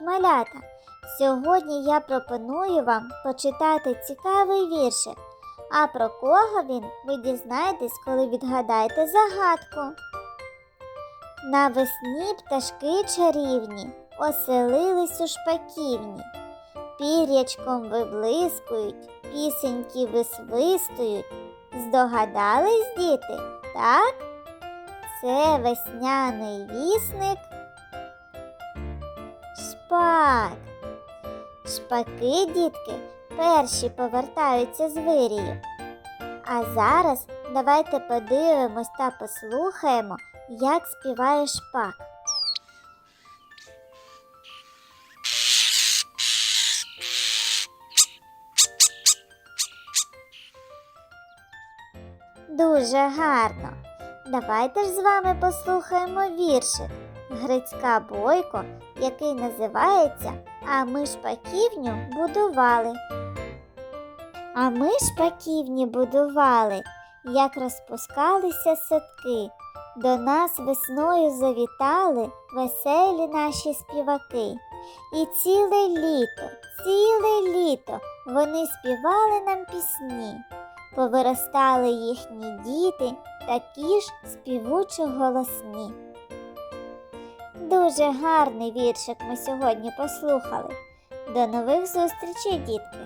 малята! Сьогодні я пропоную вам почитати цікавий віршик. А про кого він ви дізнаєтесь, коли відгадаєте загадку. Навесні пташки чарівні оселились у шпаківні, пір'ячком виблискують, пісеньки висвистують. Здогадались, діти, так? Це весняний вісник. Шпак. Шпаки, дітки, перші повертаються з вирію. А зараз давайте подивимось та послухаємо, як співає шпак. Дуже гарно. Давайте ж з вами послухаємо віршик Грицька Бойко, який називається А ми шпаківню будували. А ми шпаківні будували, як розпускалися садки. До нас весною завітали веселі наші співаки. І ціле літо, ціле літо вони співали нам пісні. Повиростали їхні діти, такі ж співучо голосні. Дуже гарний віршик ми сьогодні послухали. До нових зустрічей, дітки!